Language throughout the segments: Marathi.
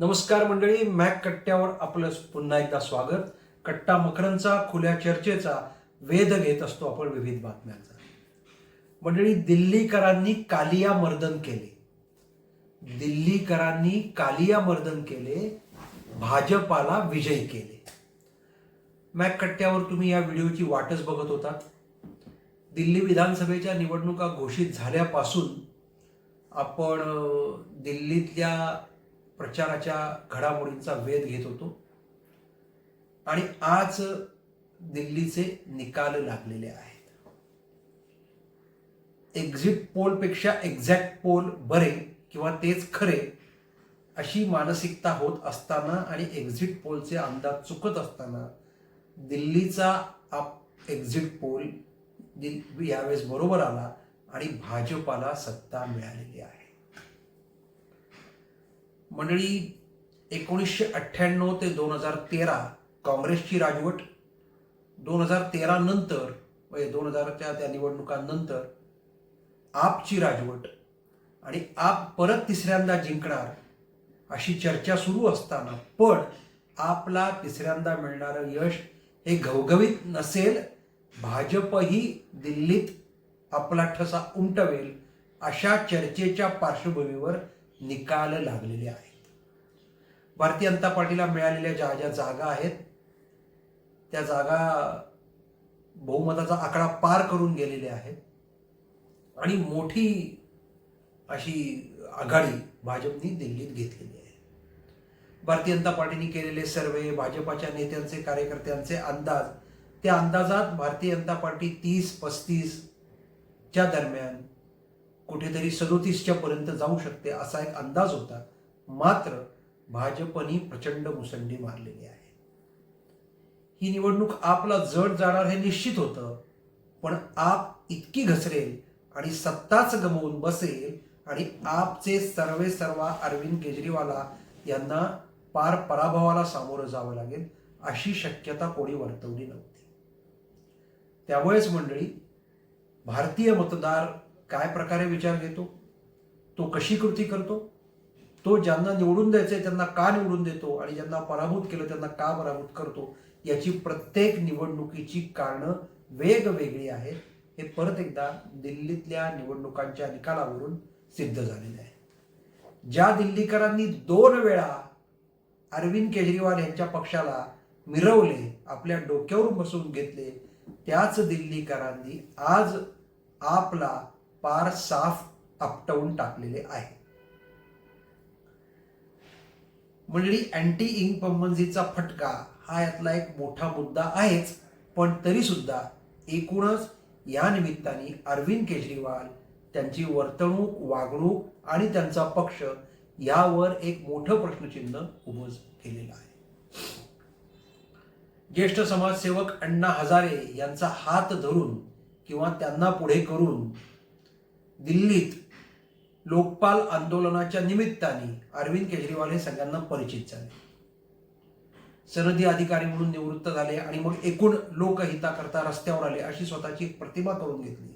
नमस्कार मंडळी मॅक कट्ट्यावर आपलं पुन्हा एकदा स्वागत. कट्टा मकरंचा खुल्या चर्चेचा वेध घेत असतो आपण विविध बातम्यांचा. मंडळी दिल्लीकरांनी कालिया मर्दन केले. दिल्लीकरांनी कालिया मर्दन केले भाजपाला विजयी केले. मॅक कट्ट्यावर तुम्ही या व्हिडिओची वाटच बघत होता. दिल्ली विधानसभेच्या निवडणुका घोषित झाल्यापासून आपण दिल्लीतल्या प्रचाराच्या घडामोडींचा वेध घेत होतो. आणि आज दिल्लीचे निकाल लागलेले आहेत. एक्झिट पोलपेक्षा एक्झॅक्ट पोल बरे किंवा तेच खरे अशी मानसिकता होत असताना आणि एक्झिट पोलचे अंदाज चुकत असताना दिल्लीचा आप एक्झिट पोल यावेळेस बरोबर आला आणि भाजपाला सत्ता मिळालेली आहे. मंडळी एकोणीसशे अठ्ठ्याण्णव ते दोन हजार तेरा काँग्रेसची राजवट दोन हजार तेरा नंतर म्हणजे दोन हजारच्या त्या निवडणुकांनंतर आपची राजवट आणि आप परत तिसऱ्यांदा जिंकणार अशी चर्चा सुरू असताना पण आपला तिसऱ्यांदा मिळणारं यश हे घवघवीत नसेल. भाजपही दिल्लीत आपला ठसा उमटवेल अशा चर्चेच्या पार्श्वभूमीवर निकाल लागलेले आहेत. भारतीय जनता पार्टीला मिळालेल्या ज्या ज्या जागा आहेत त्या जागा बहुमताचा आकडा पार करून गेलेल्या आहेत. आणि मोठी अशी आघाडी भाजपनी दिल्लीत घेतलेली आहे. भारतीय जनता पार्टीने केलेले सर्वे भाजपाच्या नेत्यांचे कार्यकर्त्यांचे अंदाज त्या अंदाजात भारतीय जनता पार्टी तीस पस्तीसच्या दरम्यान कुठेतरी सदोतीसच्या पर्यंत जाऊ शकते असा एक अंदाज होता. मात्र भाजपनी प्रचंड मुसंडी मारलेली आहे. ही निवडणूक आपला जड जाणार हे निश्चित होतं. पण आप इतकी घसरेल आणि सत्ताच गमवून बसेल आणि आपचे सर्वे सर्वा अरविंद केजरीवाला यांना पार पराभवाला सामोरं जावं लागेल अशी शक्यता कोणी वर्तवली नव्हती. त्यामुळेच मंडळी भारतीय मतदार काय प्रकारे विचार घेतो? तो कशी कृती करतो? तो ज्यांना निवडून द्यायचंय त्यांना का निवडून देतो? आणि ज्यांना पराभूत केलं त्यांना का पराभूत करतो? याची प्रत्येक निवडणुकीची कारणं वेगवेगळी आहेत. हे परत एकदा दिल्लीतल्या निवडणुकांच्या निकालावरून सिद्ध झालेले आहे. ज्या दिल्लीकरांनी दोन वेळा अरविंद केजरीवाल यांच्या पक्षाला मिरवले आपल्या डोक्यावर बसवून घेतले त्याच दिल्लीकरांनी आज आपला पार साफ आपटवून टाकलेले आहे. मंडळी अँटी इनकम्बन्सीचा फटका हा यातला एक मोठा मुद्दा आहेच पण तरी सुद्धा एकूणच या निमित्ताने अरविंद केजरीवाल त्यांची वर्तणूक वागणूक आणि त्यांचा पक्ष यावर एक मोठं प्रश्नचिन्ह उभं केलेलं आहे. ज्येष्ठ समाजसेवक अण्णा हजारे यांचा हात धरून किंवा त्यांना पुढे करून दिल्लीत लोकपाल आंदोलनाच्या निमित्ताने अरविंद केजरीवाल हे सगळ्यांना परिचित झाले. सनदी अधिकारी म्हणून निवृत्त झाले आणि मग एकूण लोकहिताकरता रस्त्यावर आले अशी स्वतःची एक प्रतिमा करून घेतली.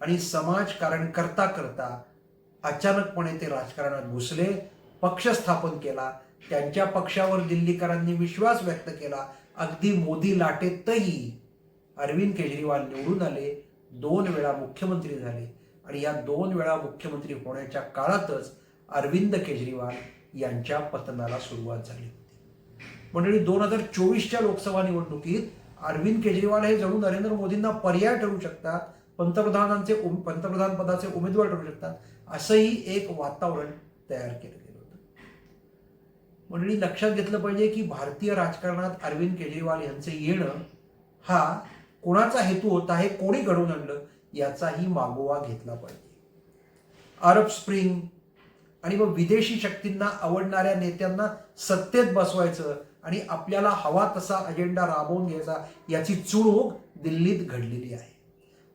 आणि समाजकारण करता करता अचानकपणे ते राजकारणात घुसले पक्ष स्थापन केला त्यांच्या पक्षावर दिल्लीकरांनी विश्वास व्यक्त केला. अगदी मोदी लाटेतही अरविंद केजरीवाल निवडून आले दोन वेळा मुख्यमंत्री झाले. आणि या दोन वेळा मुख्यमंत्री होण्याच्या काळातच अरविंद केजरीवाल यांच्या पतनाला सुरुवात झाली होती. मंडळी दोन हजार चोवीसच्या लोकसभा निवडणुकीत अरविंद केजरीवाल हे जणू नरेंद्र मोदींना पर्याय ठरू शकतात पंतप्रधानांचे उम- पंतप्रधान पदाचे उमेदवार ठरू शकतात असंही एक वातावरण तयार केलं गेलं होतं. मंडळी लक्षात घेतलं पाहिजे की भारतीय राजकारणात अरविंद केजरीवाल यांचं येणं हा कोणाचा हेतू होता हे कोणी घडवून आणलं? याचाही मागोवा घेतला पाहिजे. अरब स्प्रिंग आणि मग विदेशी शक्तींना आवडणाऱ्या नेत्यांना सत्तेत बसवायचं आणि आपल्याला हवा तसा अजेंडा राबवून घ्यायचा याची चुणूक दिल्लीत घडलेली आहे.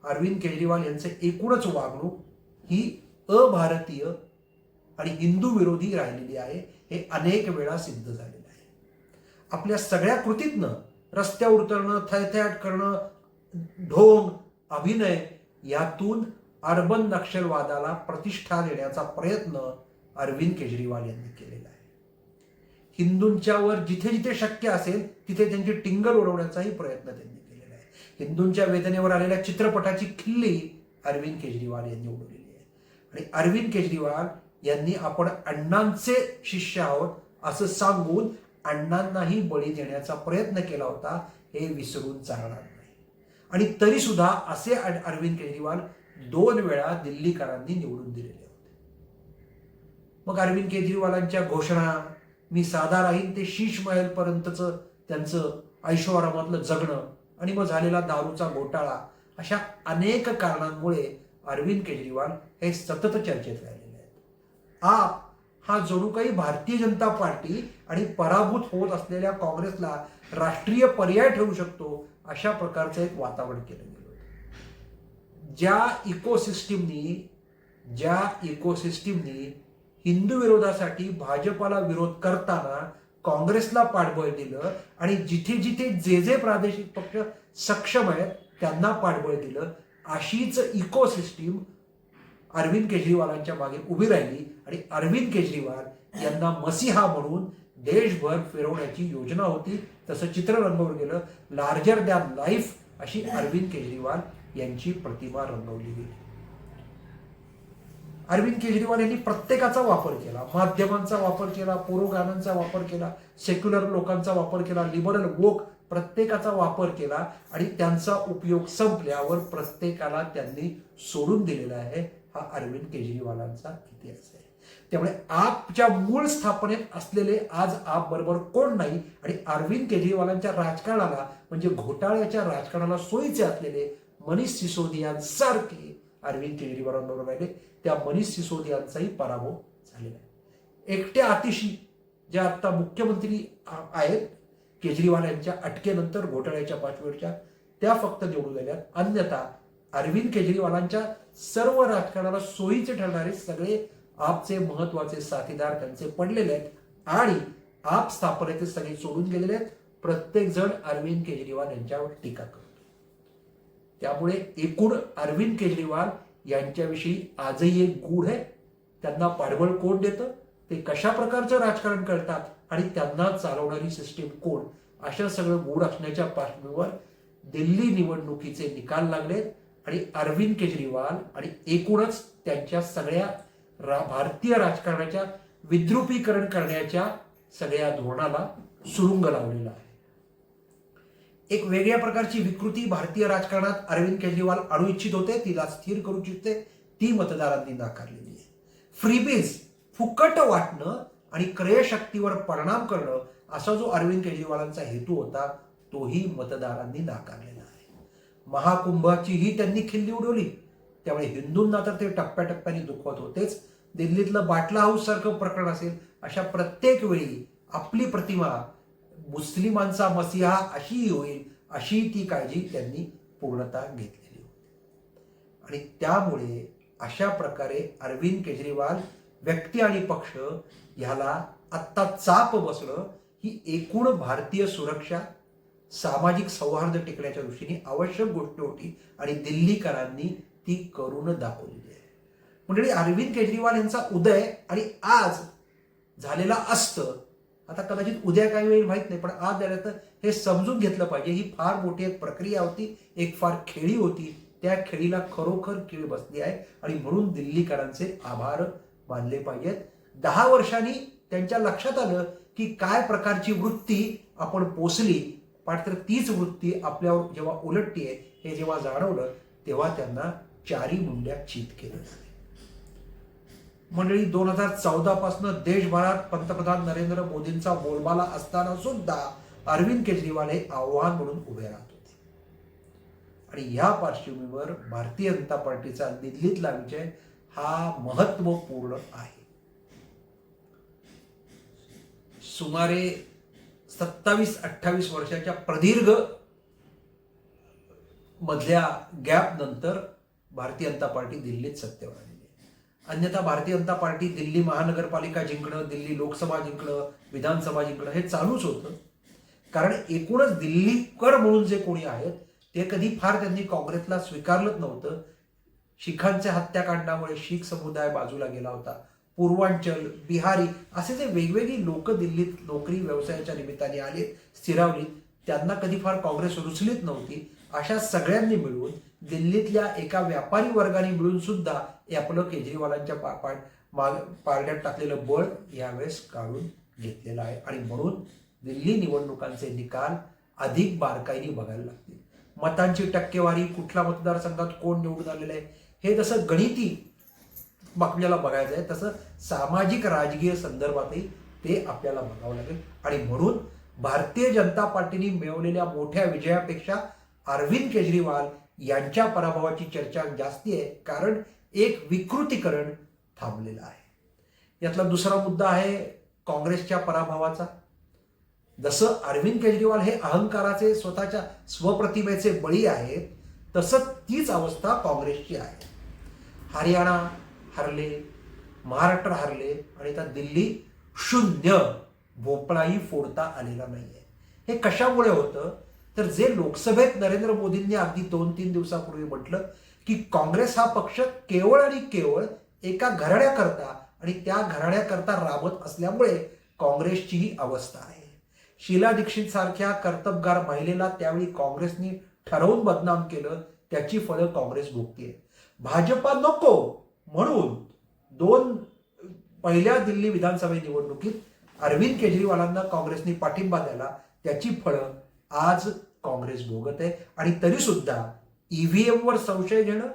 अरविंद केजरीवाल यांचे एकूणच वागणूक ही अभारतीय आणि हिंदू विरोधी राहिलेली आहे हे अनेक वेळा सिद्ध झालेलं आहे. आपल्या सगळ्या कृतीतनं रस्त्यावर उतरणं थैथयाट करणं ढोंग अभिनय यातून अर्बन नक्षलवादाला प्रतिष्ठा देण्याचा प्रयत्न अरविंद केजरीवाल यांनी केलेला आहे. हिंदूंच्यावर जिथे जिथे शक्य असेल तिथे त्यांची टिंगल उडवण्याचाही प्रयत्न त्यांनी केलेला आहे. हिंदूंच्या वेदनेवर आलेल्या चित्रपटाची खिल्ली अरविंद केजरीवाल यांनी उडवलेली आहे. आणि अरविंद केजरीवाल यांनी आपण अण्णांचे शिष्य आहोत असं सांगून अण्णांनाही बळी देण्याचा प्रयत्न केला होता हे विसरून चालणार आणि तरी सुद्धा असे अरविंद केजरीवाल दोन वेळा दिल्लीकरांनी निवडून दिलेले होते. मग अरविंद केजरीवालांच्या घोषणा मी साधा राहीन ते शीश पर्यंतचं त्यांचं ऐशोआरामातलं जगणं आणि मग झालेला दारूचा घोटाळा अशा अनेक कारणांमुळे अरविंद केजरीवाल हे सतत चर्चेत राहिलेले आहेत. आप हा जणू काही भारतीय जनता पार्टी आणि पराभूत होत असलेल्या काँग्रेसला राष्ट्रीय पर्याय ठेवू शकतो अशा प्रकारचं एक वातावरण केलं गेलं होतं. ज्या इकोसिस्टीमनी ज्या इकोसिस्टीमनी हिंदू विरोधासाठी भाजपाला विरोध करताना काँग्रेसला पाठबळ दिलं आणि जिथे जिथे जे जे प्रादेशिक पक्ष सक्षम आहेत त्यांना पाठबळ दिलं अशीच इकोसिस्टीम अरविंद केजरीवालांच्या मागे उभी राहिली आणि अरविंद केजरीवाल यांना मसीहा म्हणून देशभर फिरवण्याची योजना होती. तसं चित्र रंगवलं गेलं. लार्जर दॅन लाईफ अशी अरविंद केजरीवाल यांची प्रतिमा रंगवली गेली. अरविंद केजरीवाल यांनी प्रत्येकाचा वापर केला. माध्यमांचा वापर केला पुरोगाम्यांचा वापर केला सेक्युलर लोकांचा वापर केला लिबरल वोक प्रत्येकाचा वापर केला आणि त्यांचा उपयोग संपल्यावर प्रत्येकाला त्यांनी सोडून दिलेला आहे हा अरविंद केजरीवालांचा इतिहास आहे. त्यामुळे आपच्या मूळ स्थापनेत असलेले आज आप बरोबर कोण नाही आणि अरविंद केजरीवालांच्या राजकारणाला म्हणजे घोटाळ्याच्या राजकारणाला सोयीचे असलेले मनीष सिसोदियांसारखे अरविंद केजरीवालांबरोबर राहिले. त्या मनीष सिसोदियांचाही पराभव झालेला आहे. एकट्या अतिशी ज्या आता मुख्यमंत्री आहेत केजरीवाल यांच्या अटकेनंतर घोटाळ्याच्या पाठवरच्या त्या फक्त निवडून आल्या अन्यथा अरविंद केजरीवालांच्या सर्व राजकारणाला सोयीचे ठरणारे सगळे आपचे महत्त्वाचे साथीदार त्यांचे पडलेले आहेत आणि आप स्थापनेचे सगळे सोडून गेलेले आहेत. प्रत्येक जण अरविंद केजरीवाल यांच्यावर टीका करतो त्यामुळे एकूण अरविंद केजरीवाल यांच्याविषयी आजही एक गूढ आहे. त्यांना पाठबळ कोण देतं? ते कशा प्रकारचं राजकारण करतात? आणि त्यांना चालवणारी सिस्टीम कोण? अशा सगळं गूढ असण्याच्या पार्श्वभूमीवर दिल्ली निवडणुकीचे निकाल लागलेत आणि अरविंद केजरीवाल आणि एकूणच त्यांच्या सगळ्या रा भारतीय राजकारणाच्या विद्रुपीकरण करण्याच्या सगळ्या धोरणाला सुरुंग लावलेला आहे. एक वेगळ्या प्रकारची विकृती भारतीय राजकारणात अरविंद केजरीवाल आणू इच्छित होते तिला स्थिर करू इच्छिते ती मतदारांनी नाकारलेली आहे. फ्रीबीज फुकट वाटणं आणि क्रयशक्तीवर परिणाम करणं असा जो अरविंद केजरीवालांचा हेतू होता तोही मतदारांनी नाकारलेला आहे. महाकुंभाचीही त्यांनी खिल्ली उडवली. त्यामुळे हिंदूंना तर ते टप्प्याटप्प्याने दुखवत होतेच. दिल्लीतलं बाटला हाऊस सारखं प्रकरण असेल अशा प्रत्येक वेळी आपली प्रतिमा मुस्लिमांचा मसिहा अशी होईल अशी ती काळजी त्यांनी पूर्णतः घेतलेली होती. आणि त्यामुळे अशा प्रकारे अरविंद केजरीवाल व्यक्ती आणि पक्ष ह्याला आत्ता चाप बसणं ही एकूण भारतीय सुरक्षा सामाजिक सौहार्द टिकण्याच्या दृष्टीने आवश्यक गोष्ट होती आणि दिल्लीकरांनी ती करून दाखवलेली आहे. म्हणजे अरविंद केजरीवाल यांचा उदय आणि आज झालेला असतं आता कदाचित उद्या काही वेळ माहीत नाही पण आज झालं तर हे समजून घेतलं पाहिजे. ही फार मोठी एक प्रक्रिया होती एक फार खेळी होती. त्या खेळीला खरोखर खेळ बसली आहे आणि म्हणून दिल्लीकरांचे आभार मानले पाहिजेत. दहा वर्षांनी त्यांच्या लक्षात आलं की काय प्रकारची वृत्ती आपण पोचली मात्र तीच वृत्ती आपल्यावर जेव्हा उलटतीये हे जेव्हा जाणवलं तेव्हा त्यांना चारी मुंड्या चित केलं मंडळी दोन हजार चौदा पासून देशभरात पंतप्रधान नरेंद्र मोदींचा बोलबाला असताना सुद्धा अरविंद केजरीवाल हे आव्हान म्हणून उभे राहत होते. आणि या पार्श्वभूमीवर भारतीय जनता पार्टीचा दिल्लीतला विजय हा महत्त्वपूर्ण आहे. सुमारे सत्तावीस अठ्ठावीस वर्षाच्या प्रदीर्घ मधल्या गॅप नंतर भारतीय जनता पार्टी दिल्लीत सत्तेवर आलेली आहे अन्यथा भारतीय जनता पार्टी दिल्ली महानगरपालिका जिंकणं दिल्ली लोकसभा जिंकणं विधानसभा जिंकणं हे चालूच होतं. कारण एकूणच दिल्लीकर म्हणून जे कोणी आहेत ते कधी फार त्यांनी काँग्रेसला स्वीकारलंच नव्हतं. शिखांच्या हत्याकांडामुळे शीख समुदाय बाजूला गेला होता. पूर्वांचल बिहारी असे जे वेगवेगळी लोक दिल्लीत नोकरी व्यवसायाच्या निमित्ताने आले स्थिरावली त्यांना कधी फार काँग्रेस रुचलीत नव्हती. अशा सगळ्यांनी मिळून दिल्लीतल्या एका व्यापारी वर्गाने मिळून सुद्धा हे आपलं केजरीवालांच्या पा पा माग पारड्यात टाकलेलं बळ यावेळेस काढून घेतलेलं आहे. आणि म्हणून दिल्ली निवडणुकांचे निकाल अधिक बारकाईने बघायला लागतील. मतांची टक्केवारी कुठल्या मतदारसंघात कोण निवडून आलेलं आहे हे जसं गणिती आपल्याला बघायचं आहे तसं सामाजिक राजकीय संदर्भातही ते आपल्याला बघावं लागेल. आणि म्हणून भारतीय जनता पार्टीने मिळवलेल्या मोठ्या विजयापेक्षा अरविंद केजरीवाल यांच्या पराभवाची चर्चा जास्ती आहे कारण एक विकृतीकरण थांबलेलं आहे. यातला दुसरा मुद्दा आहे काँग्रेसच्या पराभवाचा. जसं अरविंद केजरीवाल हे अहंकाराचे स्वतःच्या स्वप्रतिमेचे बळी आहेत तसं तीच अवस्था काँग्रेसची आहे. हरियाणा हरले महाराष्ट्र हरले आणि आता दिल्ली शून्य भोपळाही फोडता आलेला नाही आहे हे कशामुळे होतं? तर जे लोकसभेत नरेंद्र मोदींनी अगदी दोन तीन दिवसापूर्वी म्हटलं की काँग्रेस हा पक्ष केवळ आणि केवळ एका घराण्याकरता आणि त्या घराण्याकरता राबत असल्यामुळे काँग्रेसची ही अवस्था आहे. शीला दीक्षित सारख्या कर्तबगार महिलेला त्यावेळी काँग्रेसनी ठरवून बदनाम केलं त्याची फळं काँग्रेस भोगतीये. भाजपा नको म्हणून दोन पहिल्या दिल्ली विधानसभा निवडणुकीत अरविंद केजरीवालांना काँग्रेसने पाठिंबा द्यायला त्याची फळं आज काँग्रेस भोगत आहे. आणि तरी सुद्धा ईव्हीएम वर संशय घेणं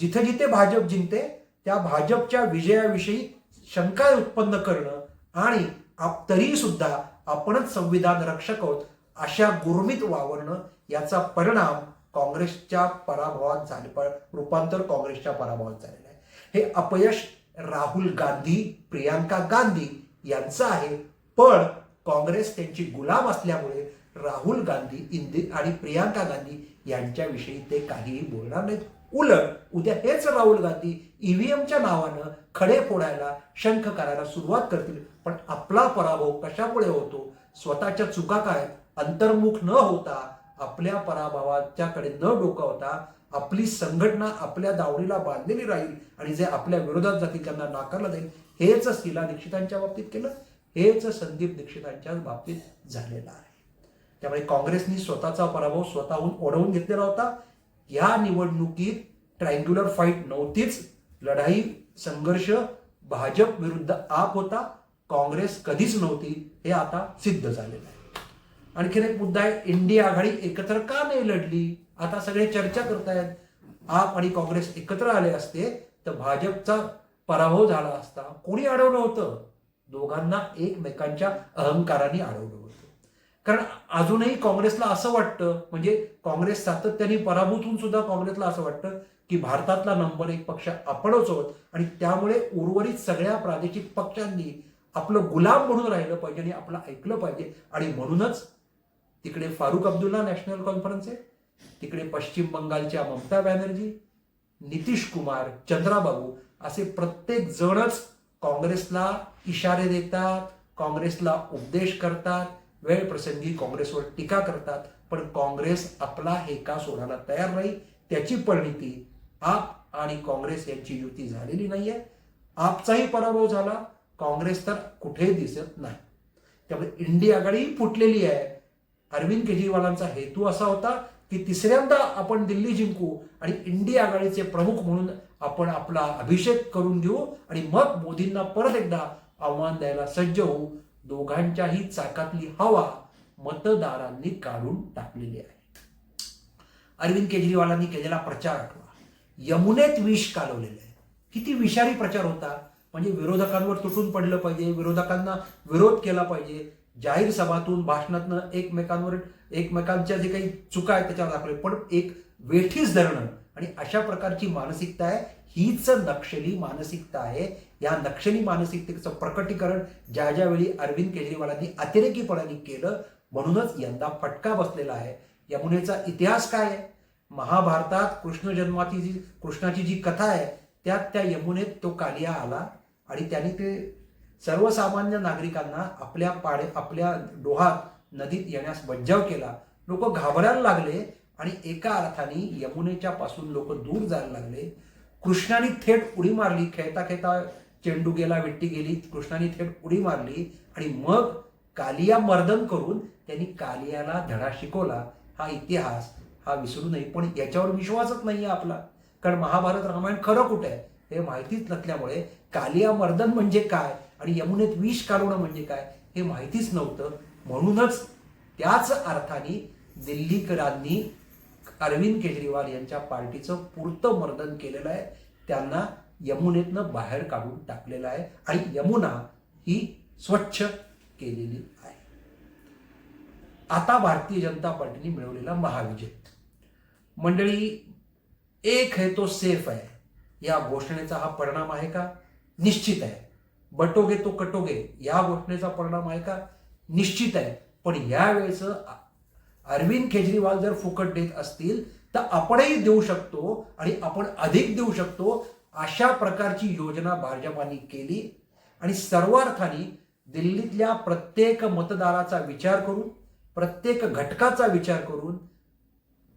जिथे जिथे भाजप जिंकते त्या भाजपच्या विजयाविषयी शंका उत्पन्न करणं आणि आप तरीसुद्धा आपणच संविधान रक्षक आहोत अशा गुरमित वावरणं याचा परिणाम काँग्रेसच्या पराभवात झाले रूपांतर काँग्रेसच्या पराभवात झालेलं आहे. हे अपयश राहुल गांधी प्रियांका गांधी यांचं आहे. पण काँग्रेस त्यांची गुलाम असल्यामुळे राहुल गांधी इंदि आणि प्रियांका गांधी यांच्याविषयी ते काहीही बोलणार नाहीत. उलट उद्या हेच राहुल गांधी ईव्हीएमच्या नावानं खडे फोडायला शंख करायला सुरुवात करतील. पण आपला पराभव कशामुळे होतो? स्वतःच्या चुका काय? अंतर्मुख न होता आपल्या पराभवाच्याकडे न डोकावता आपली संघटना आपल्या दावणीला बांधलेली राहील आणि जे आपल्या विरोधात जातील त्यांना नाकारलं जाईल. हेच शीला दीक्षितांच्या बाबतीत केलं. हेच संदीप दीक्षितांच्या बाबतीत झालेलं आहे. त्यामुळे काँग्रेसनी स्वतःचा पराभव स्वतःहून ओढवून घेतलेला होता. या निवडणुकीत ट्रायंग्युलर फाईट नव्हतीच. लढाई संघर्ष भाजप विरुद्ध आप होता. काँग्रेस कधीच नव्हती. हे आता सिद्ध झालेलं आहे. आणखीन एक मुद्दा आहे इंडिया आघाडी एकत्र का नाही लढली? आता सगळे चर्चा करतायत. आप आणि काँग्रेस एकत्र आले असते तर भाजपचा पराभव झाला असता कोणी अडवलं होतं? दोघांना एकमेकांच्या अहंकाराने अडवलं होतं. कारण अजूनही काँग्रेसला असं वाटतं म्हणजे काँग्रेस सातत्याने पराभूत होऊन सुद्धा काँग्रेसला असं वाटतं की भारतातला नंबर एक पक्ष आपणच आहोत. आणि त्यामुळे उर्वरित सगळ्या प्रादेशिक पक्षांनी आपलं गुलाम म्हणून राहिलं पाहिजे आणि आपलं ऐकलं पाहिजे. आणि म्हणूनच तिकडे फारुख अब्दुल्ला नॅशनल कॉन्फरन्स आहे तिकडे पश्चिम बंगालच्या ममता बॅनर्जी नितीश कुमार चंद्राबाबू असे प्रत्येक जणच काँग्रेसला इशारे देतात काँग्रेसला उपदेश करतात. वेळ प्रसंगी काँग्रेसवर टीका करतात पण काँग्रेस आपला हेका सोडायला तयार नाही. त्याची परिणिती आप आणि काँग्रेस यांची युती झालेली नाहीये. आपचाही पराभव झाला काँग्रेस तर कुठेही दिसत नाही. त्यामुळे इंडिया आघाडी फुटलेली आहे. अरविंद केजरीवालांचा हेतू असा होता की तिसऱ्यांदा आपण दिल्ली जिंकू आणि इंडिया आघाडीचे प्रमुख म्हणून आपण आपला अभिषेक करून घेऊ आणि मग मोदींना परत एकदा आव्हान द्यायला सज्ज होऊ. दोघांच्याही चाकातली हवा मतदारांनी काढून टाकलेली आहे. अरविंद केजरीवालांनी केलेला प्रचार आठवा. यमुनेत विष कालवलेलं आहे. किती विषारी प्रचार होता. म्हणजे विरोधकांवर तुटून पडलं पाहिजे. विरोधकांना विरोध केला पाहिजे. जाहीर सभातून भाषणातनं एकमेकांवर एकमेकांच्या जे काही चुका आहेत त्याच्यावर दाखवले. पण एक वेठीस धरणं आणि अशा प्रकारची मानसिकता आहे. हीच नक्षली मानसिकता आहे. या नक्षली मानसिकतेचं प्रकटीकरण ज्या ज्यावेळी अरविंद केजरीवालांनी अतिरेकीपणाने केलं म्हणूनच यंदा फटका बसलेला आहे. यमुनेचा इतिहास काय आहे? महाभारतात कृष्ण जन्माची जी कृष्णाची जी कथा आहे त्यात त्या यमुनेत तो कालिया आला आणि त्याने ते सर्वसामान्य नागरिकांना आपल्या पाडे आपल्या डोहात नदीत येण्यास बज्जाव केला. लोक घाबरायला लागले आणि एका अर्थाने यमुनेच्या पासून लोक दूर जायला लागले. कृष्णाने थेट उडी मारली खेळता खेळता चेंडू गेला विट्टी गेली कृष्णाने थेट उडी मारली आणि मग कालिया मर्दन करून त्यांनी कालियाला धडा शिकवला. हा इतिहास हा विसरू नये पण याच्यावर विश्वासच नाही आहे आपला. कारण महाभारत रामायण खरं कुठं आहे? हे माहितीच नसल्यामुळे कालिया मर्दन म्हणजे काय आणि यमुनेत विष कालवणं म्हणजे काय हे माहितीच नव्हतं. म्हणूनच त्याच अर्थाने दिल्लीकरांनी अरविंद केजरीवाल यांच्या पार्टीचं पुरतं मर्दन केलेलं आहे. त्यांना यमुनेतनं बाहेर काढून टाकलेलं आहे आणि यमुना ही स्वच्छ केलेली आहे. आता भारतीय जनता पार्टीने मिळवलेला महाविजय. मंडळी एक है तो सेफ आहे. या घोषणेचा हा परिणाम आहे का? निश्चित आहे. बटोगे तो कटोगे या घोषणेचा परिणाम आहे का? निश्चित आहे. पण यावेळेचं अरविंद केजरीवाल जर फुकट देत असतील तर आपणही देऊ शकतो आणि आपण अधिक देऊ शकतो अशा प्रकारची योजना भाजपाने केली. आणि सर्वार्थाने दिल्लीतल्या प्रत्येक मतदाराचा विचार करून प्रत्येक घटकाचा विचार करून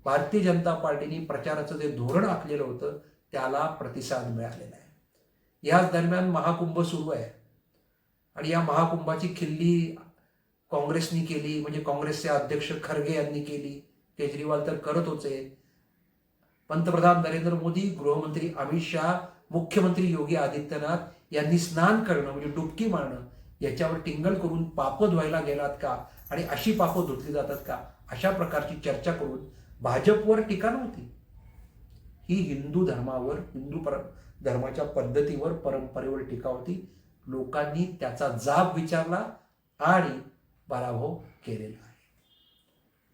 भारतीय जनता पार्टीने प्रचाराचं जे धोरण आखलेलं होतं त्याला प्रतिसाद मिळालेला आहे. याच दरम्यान महाकुंभ सुरू आहे. आणि या महाकुंभाची खिल्ली काँग्रेसनी केली म्हणजे काँग्रेसचे अध्यक्ष खरगे यांनी केली केजरीवाल तर करत होते पंतप्रधान नरेंद्र मोदी गृहमंत्री अमित शहा मुख्यमंत्री योगी आदित्यनाथ यांनी स्नान करणं म्हणजे डुबकी मारणं याच्यावर टिंगल करून पापं धुवायला गेलात का? आणि अशी पापं धुतली जातात का? अशा प्रकारची चर्चा करून भाजपवर टीका नव्हती. ही हिंदू धर्मावर हिंदू पर धर्माच्या पद्धतीवर परंपरेवर टीका होती. लोकांनी त्याचा जाब विचारला आणि पराभव केलेला आहे.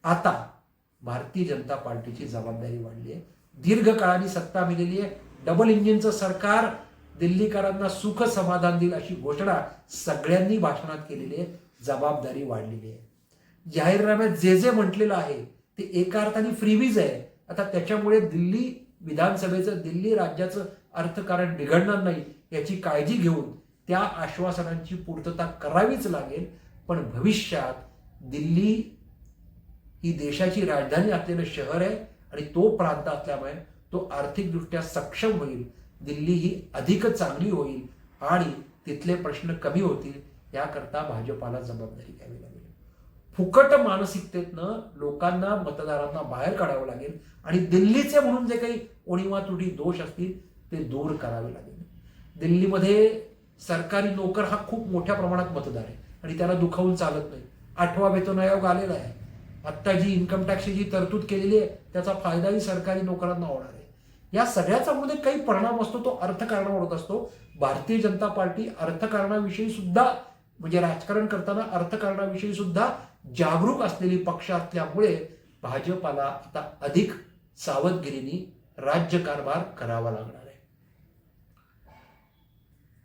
आता भारतीय जनता पार्टीची जबाबदारी वाढली आहे. दीर्घकाळाने सत्ता मिळाली आहे. डबल इंजिनचं सरकार दिल्लीकरांना सुख समाधान देईल अशी घोषणा सगळ्यांनी भाषणात केलेली आहे. जबाबदारी वाढलेली आहे. जाहीरनाम्यात जे जे म्हटलेलं आहे ते एका अर्थाने फ्रीवीज आहे. आता त्याच्यामुळे दिल्ली विधानसभेचं दिल्ली राज्याचं अर्थकारण बिघडणार नाही याची काळजी घेऊन त्या आश्वासनांची पूर्तता करावीच लागेल. पण भविष्यात दिल्ली ही देशाची राजधानी असलेलं शहर आहे आणि तो प्रांत असल्यामुळे तो आर्थिकदृष्ट्या सक्षम होईल दिल्ली ही अधिक चांगली होईल आणि तिथले प्रश्न कमी होतील याकरता भाजपाला जबाबदारी घ्यावी लागेल. फुकट मानसिकतेतनं लोकांना मतदारांना बाहेर काढावं लागेल आणि दिल्लीचे म्हणून जे काही उणीवा त्रुटी दोष असतील ते दूर करावे लागेल. दिल्लीमध्ये सरकारी नोकर हा खूप मोठ्या प्रमाणात मतदार आहे. आणि त्याला दुखावून चालत नाही. आठवा वेतन आयोग आलेला आहे. आत्ता जी इन्कम टॅक्सची जी तरतूद केलेली आहे त्याचा फायदाही सरकारी नोकरांना होणार आहे. या सगळ्याचा मध्ये काही परिणाम असतो तो अर्थकारणावर होत असतो. भारतीय जनता पार्टी अर्थकारणाविषयी सुद्धा म्हणजे राजकारण करताना अर्थकारणाविषयी सुद्धा जागरूक असलेली पक्ष असल्यामुळे भाजपाला आता अधिक सावधगिरीने राज्यकारभार करावा लागणार.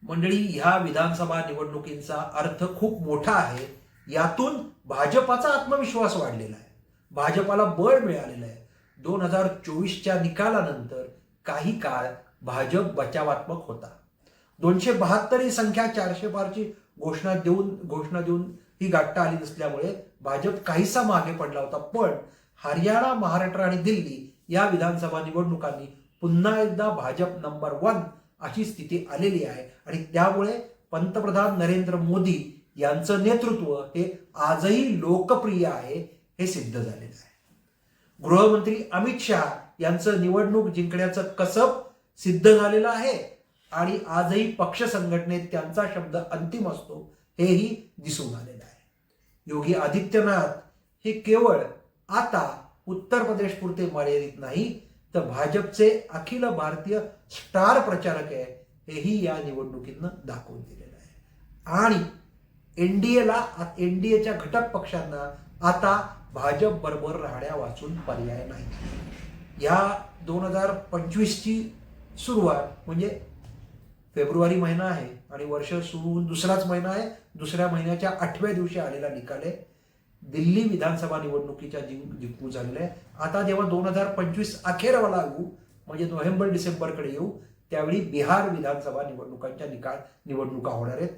मंडळी ह्या विधानसभा निवडणुकींचा अर्थ खूप मोठा आहे. यातून भाजपाचा आत्मविश्वास वाढलेला आहे. भाजपाला बळ मिळालेलं आहे. दोन हजार चोवीसच्या निकालानंतर काही काळ भाजप बचावात्मक होता. दोनशे बहात्तर ही संख्या चारशे पारची घोषणा देऊन घोषणा देऊन ही गाठता आली नसल्यामुळे भाजप काहीसा मागे पडला होता. पण हरियाणा महाराष्ट्र आणि दिल्ली या विधानसभा निवडणुकांनी पुन्हा एकदा भाजप नंबर वन अशी स्थिती आलेली आहे. आणि त्यामुळे पंतप्रधान नरेंद्र मोदी यांचं नेतृत्व हे आजही लोकप्रिय आहे हे सिद्ध झालेलं आहे. गृहमंत्री अमित शहा यांचं निवडणूक जिंकण्याचं कसब सिद्ध झालेलं आहे. आणि आजही पक्ष संघटनेत त्यांचा शब्द अंतिम असतो हेही दिसून आलेलं आहे. योगी आदित्यनाथ हे केवळ आता उत्तर प्रदेश पुरते मर्यादित नाही तर भाजपचे अखिल भारतीय स्टार प्रचारक आहे हेही या निवडणुकीनं दाखवून दिलेलं आहे. आणि एनडीएला एनडीएच्या घटक पक्षांना आता भाजप बरोबर राहण्या वाचून पर्याय नाही. या दोन हजार पंचवीसची सुरुवात म्हणजे फेब्रुवारी महिना आहे आणि वर्ष सुरू दुसराच महिना आहे. दुसऱ्या महिन्याच्या आठव्या दिवशी आलेला निकाल आहे. दिल्ली विधानसभा निवडणुकीच्या जिंक जिंकू झालेल्या आहे आता जेव्हा दोन हजार पंचवीस अखेरवा लागू म्हणजे नोव्हेंबर डिसेंबरकडे येऊ त्यावेळी बिहार विधानसभा निवडणुकांच्या निकाल निवडणुका होणार आहेत.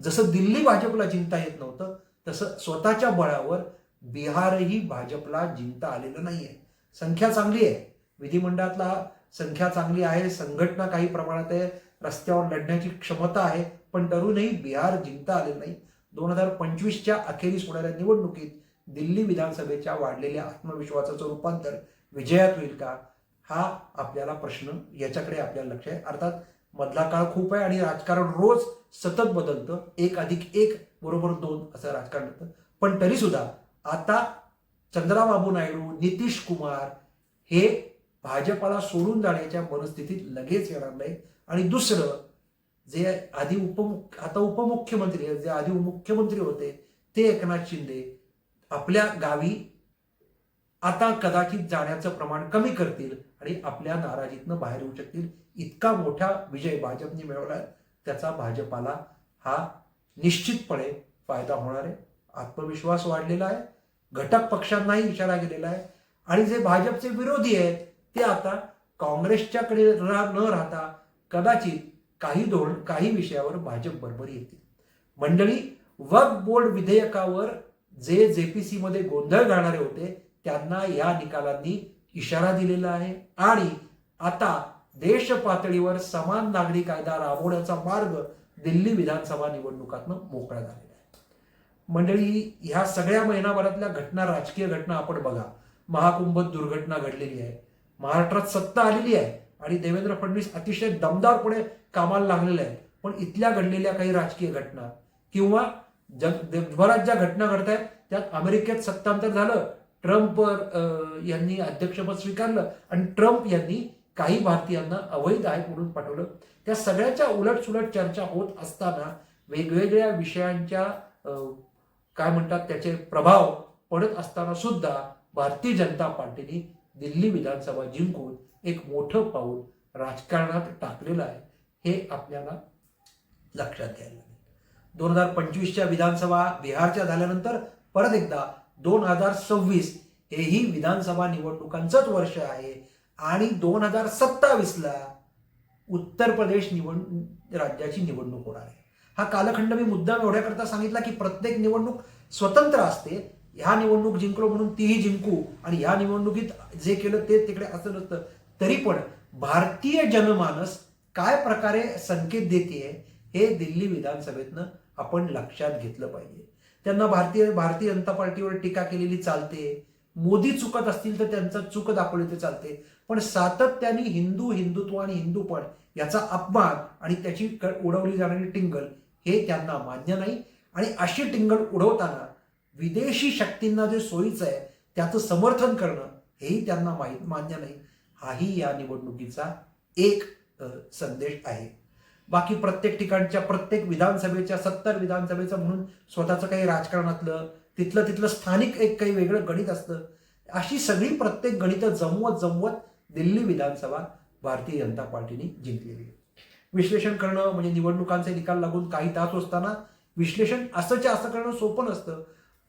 जसं दिल्ली भाजपला जिंकता येत नव्हतं तसं स्वतःच्या बळावर बिहारही भाजपला जिंकता आलेलं नाही आहे संख्या चांगली आहे. विधिमंडळातला संख्या चांगली आहे. संघटना काही प्रमाणात आहे. रस्त्यावर लढण्याची क्षमता आहे. पण तरुणही बिहार जिंकता आले नाही. दोन हजार पंचवीसच्या अखेरीस होणाऱ्या निवडणुकीत दिल्ली विधानसभेच्या वाढलेल्या आत्मविश्वासाचं रूपांतर विजयात होईल का? हा आपल्याला प्रश्न याच्याकडे आपल्याला लक्ष आहे. अर्थात मधला काळ खूप आहे आणि राजकारण रोज सतत बदलतं. एक अधिक एक बरोबर दोन असं राजकारण होतं. पण तरी सुद्धा आता चंद्राबाबू नायडू नितीश कुमार हे भाजपाला सोडून जाण्याच्या मनस्थितीत लगेच येणार नाही आणि दुसरं जे आधी उपमुख आता उपमुख्यमंत्री आहेत, जे आधी मुख्यमंत्री होते ते एकनाथ शिंदे आपल्या गावी आता कदाचित जाण्याचं प्रमाण कमी करतील आणि आपल्या नाराजीतनं बाहेर येऊ शकतील. इतका मोठा विजय भाजपने मिळवला त्याचा भाजपाला हा निश्चितपणे फायदा होणार आहे. आत्मविश्वास वाढलेला आहे. घटक पक्षांनाही इशारा गेलेला आहे. आणि जे भाजपचे विरोधी आहेत ते आता काँग्रेसच्याकडे रा- न राहता कदाचित काही धोरण काही विषयावर भाजप बरोबर येतील मंडळी वक्फ बोर्ड विधेयकावर जे जे पी सी मध्ये गोंधळ घालणारे होते त्यांना या निकालांनी इशारा दिलेला आहे. आणि आता देश पातळीवर समान नागरी कायदा राबवण्याचा मार्ग दिल्ली विधानसभा निवडणुकातनं मोकळा झालेला आहे. मंडळी ह्या सगळ्या महिनाभरातल्या घटना राजकीय घटना आपण बघा. महाकुंभ दुर्घटना घडलेली आहे. महाराष्ट्रात सत्ता आलेली आहे. आणि देवेंद्र फडणवीस अतिशय दमदारपणे कामाला लागलेले आहेत. पण इथल्या घडलेल्या काही राजकीय घटना किंवा जग जगभरात ज्या घटना घडत आहेत त्यात अमेरिकेत सत्तांतर झालं ट्रम्प अं, यांनी अध्यक्षपद स्वीकारलं आणि ट्रम्प यांनी काही भारतीयांना अवैध आहे म्हणून पाठवलं. त्या सगळ्याच्या उलटसुलट चर्चा होत असताना वेगवेगळ्या विषयांच्या अं, काय म्हणतात त्याचे प्रभाव पडत असताना सुद्धा भारतीय जनता पार्टीने दिल्ली विधानसभा जिंकून एक मोठं पाऊल राजकारणात टाकलेलं आहे हे आपल्याला लक्षात घ्यायला लागेल. दोन हजार पंचवीसच्या विधानसभा बिहारच्या झाल्यानंतर परत एकदा दोन हजार सव्वीस हेही विधानसभा निवडणुकांचंच वर्ष आहे आणि दोन हजार सत्तावीसला उत्तर प्रदेश निवड राज्याची निवडणूक होणार आहे. हा कालखंड मी मुद्दाम एवढ्याकरता सांगितला की प्रत्येक निवडणूक स्वतंत्र असते. ह्या निवडणूक जिंकलो म्हणून तीही जिंकू आणि ह्या निवडणुकीत जे केलं ते तिकडे असं नसतं. तरी पण भारतीय जनमानस काय प्रकारे संकेत देते हे दिल्ली विधानसभेतनं आपण लक्षात घेतलं पाहिजे. त्यांना भारतीय भारतीय जनता पार्टीवर टीका केलेली चालते. मोदी चुकत असतील तर त्यांचं चूक दाखवली ते चालते. पण सातत्याने हिंदू हिंदुत्व आणि हिंदूपण याचा अपमान आणि त्याची उडवली जाणारी टिंगल हे त्यांना मान्य नाही. आणि अशी टिंगल उडवताना विदेशी शक्तींना जे सोयीचं आहे त्याचं समर्थन करणं हेही त्यांना माहीत मान्य नाही. हाही या निवडणुकीचा एक संदेश आहे. बाकी प्रत्येक ठिकाणच्या प्रत्येक विधानसभेच्या सत्तर विधानसभेचं म्हणून स्वतःचं काही राजकारणातलं तिथलं तिथलं स्थानिक एक काही वेगळं गणित असतं. अशी सगळी प्रत्येक गणितं जमवत जमवत दिल्ली विधानसभा भारतीय जनता पार्टीने जिंकलेली विश्लेषण करणं म्हणजे निवडणुकांचे निकाल लागून काही तास असताना विश्लेषण असंच्या असं करणं सोपं नसतं.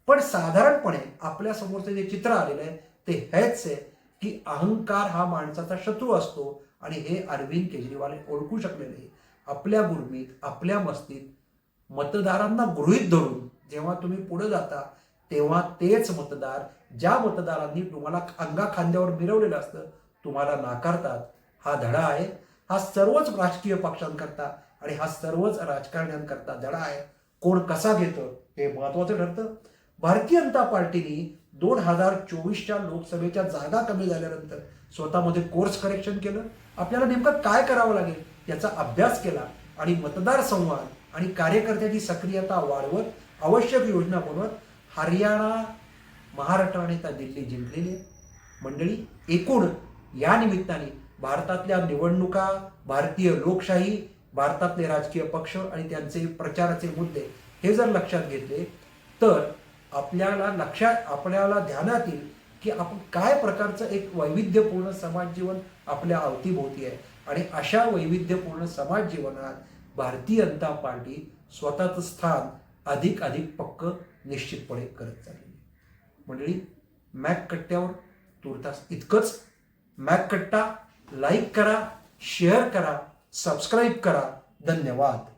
पण साधारणपणे आपल्या समोरचं जे चित्र आलेलं आहे ते हेच आहे. की अहंकार हा माणसाचा शत्रू असतो आणि हे अरविंद केजरीवाल ओळखू शकले नाही. आपल्या गुर्मीत आपल्या मस्तीत मतदारांना गृहीत धरून जेव्हा तुम्ही पुढे जाता तेव्हा तेच मतदार ज्या मतदारांनी तुम्हाला अंगा खांद्यावर मिरवलेलं असतं तुम्हाला नाकारतात. हा धडा आहे. हा सर्वच राजकीय पक्षांकरता आणि हा सर्वच राजकारण्यांकरता धडा आहे. कोण कसा घेतं हे महत्वाचं ठरतं. भारतीय जनता पार्टीने दोन हजार चोवीसच्या लोकसभेच्या जागा कमी झाल्यानंतर स्वतःमध्ये कोर्स करेक्शन केलं. आपल्याला नेमकं काय करावं लागेल याचा अभ्यास केला आणि मतदार संवाद आणि कार्यकर्त्याची सक्रियता वाढवत आवश्यक योजना बनवत हरियाणा महाराष्ट्र आणि दिल्ली जिंकलेली आहे. मंडळी एकूण या निमित्ताने भारतातल्या निवडणुका भारतीय लोकशाही भारतातले राजकीय पक्ष आणि त्यांचे प्रचाराचे मुद्दे हे जर लक्षात घेतले तर आपल्याला लक्षात आपल्याला ध्यानात येईल की आपण काय प्रकारचं एक वैविध्यपूर्ण समाज जीवन आपल्या अवतीभोवती आहे. आणि अशा वैविध्यपूर्ण समाज जीवनात भारतीय जनता पार्टी स्वतःचं स्थान अधिक अधिक पक्क निश्चितपणे करत चाललेली मंडळी मॅक कट्ट्यावर तुर्तास इतकंच. मॅक कट्टा लाईक करा शेअर करा सबस्क्राईब करा. धन्यवाद.